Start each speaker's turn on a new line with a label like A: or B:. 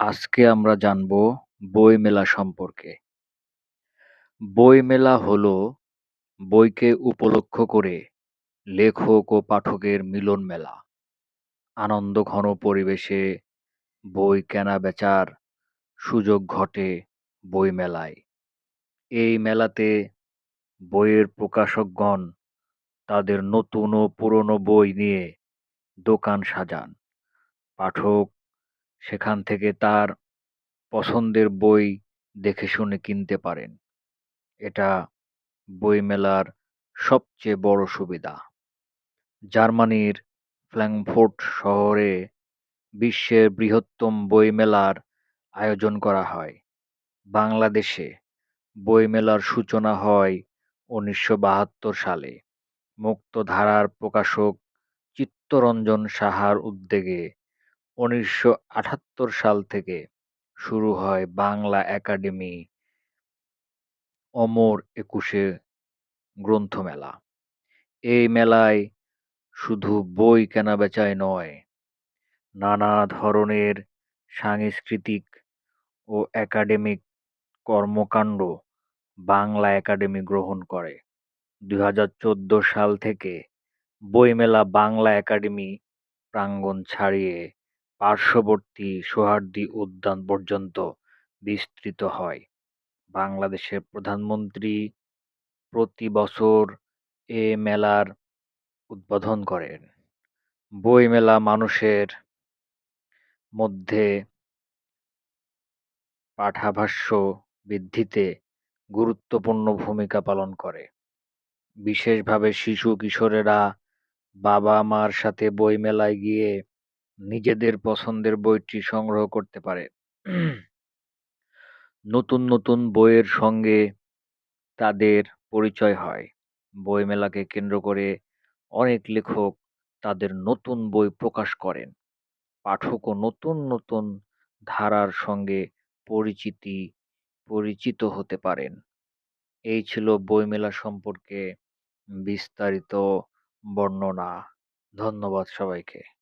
A: আজকে আমরা জানব বইমেলা সম্পর্কে। বইমেলা হল বইকে উপলক্ষ করে লেখক ও পাঠকের মিলন মেলা। আনন্দঘন পরিবেশে বই কেনা-বেচার সুযোগ ঘটে বইমেলায়। এই মেলাতে বইয়ের প্রকাশকগণ তাদের নতুন ও পুরনো বই নিয়ে দোকান সাজান। পাঠক সেখান থেকে তার পছন্দের বই দেখে শুনে কিনতে পারেন। এটা বইমেলার সবচেয়ে বড় সুবিধা। জার্মানির ফ্র্যাঙ্কফুর্ট শহরে বিশ্বের বৃহত্তম বইমেলার আয়োজন করা হয়। বাংলাদেশে বইমেলার সূচনা হয় উনিশশো বাহাত্তর সালে মুক্তধারার প্রকাশক চিত্তরঞ্জন সাহার উদ্যোগে উনিশশো আটাত্তর সাল থেকে শুরু হয় বাংলা একাডেমি অমর একুশে গ্রন্থমেলা। এই মেলায় শুধু বই কেনাবেচাই নয়, নানা ধরনের সাংস্কৃতিক ও একাডেমিক কর্মকাণ্ড বাংলা একাডেমি গ্রহণ করে। দু হাজার চোদ্দ সাল থেকে বইমেলা বাংলা একাডেমি প্রাঙ্গণ ছাড়িয়ে পার্শ্ববর্তী সোহরাওয়ার্দী উদ্যান পর্যন্ত বিস্তৃত হয়। বাংলাদেশের প্রধানমন্ত্রী প্রতি বছর এ মেলার উদ্বোধন করেন। বইমেলা মানুষের মধ্যে পাঠাভাষ্য বৃদ্ধিতে গুরুত্বপূর্ণ ভূমিকা পালন করে। বিশেষভাবে শিশু কিশোরেরা বাবা মার সাথে বইমেলায় গিয়ে নিজেদের পছন্দের বইটি সংগ্রহ করতে পারে। নতুন নতুন বইয়ের সঙ্গে তাদের পরিচয় হয়। বইমেলাকে কেন্দ্র করে অনেক লেখক তাদের নতুন বই প্রকাশ করেন। পাঠকও নতুন নতুন ধারার সঙ্গে পরিচিতি, পরিচিত হতে পারেন। এই ছিল বইমেলা সম্পর্কে বিস্তারিত বর্ণনা। ধন্যবাদ সবাইকে।